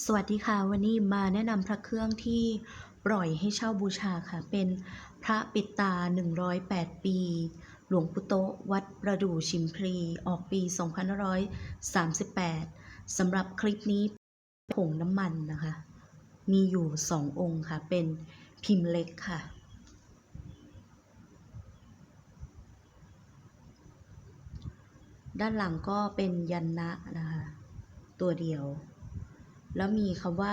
สวัสดีค่ะ วันนี้มาแนะนำพระเครื่องที่ปล่อยให้เช่าบูชาค่ะ เป็นพระปิดตา 108 ปี หลวงปู่โตวัดประดู่ชิมพลีออกปี 2538สำหรับคลิปนี้ผงน้ำมันนะคะ มีอยู่สององค์ค่ะ เป็นพิมพ์เล็กค่ะ ด้านหลังก็เป็นยันนะนะคะ ตัวเดียว แล้วมีคำว่า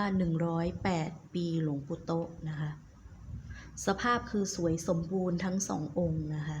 108 ปีหลวงปู่โตะนะคะ สภาพคือสวยสมบูรณ์ทั้งสององค์นะคะ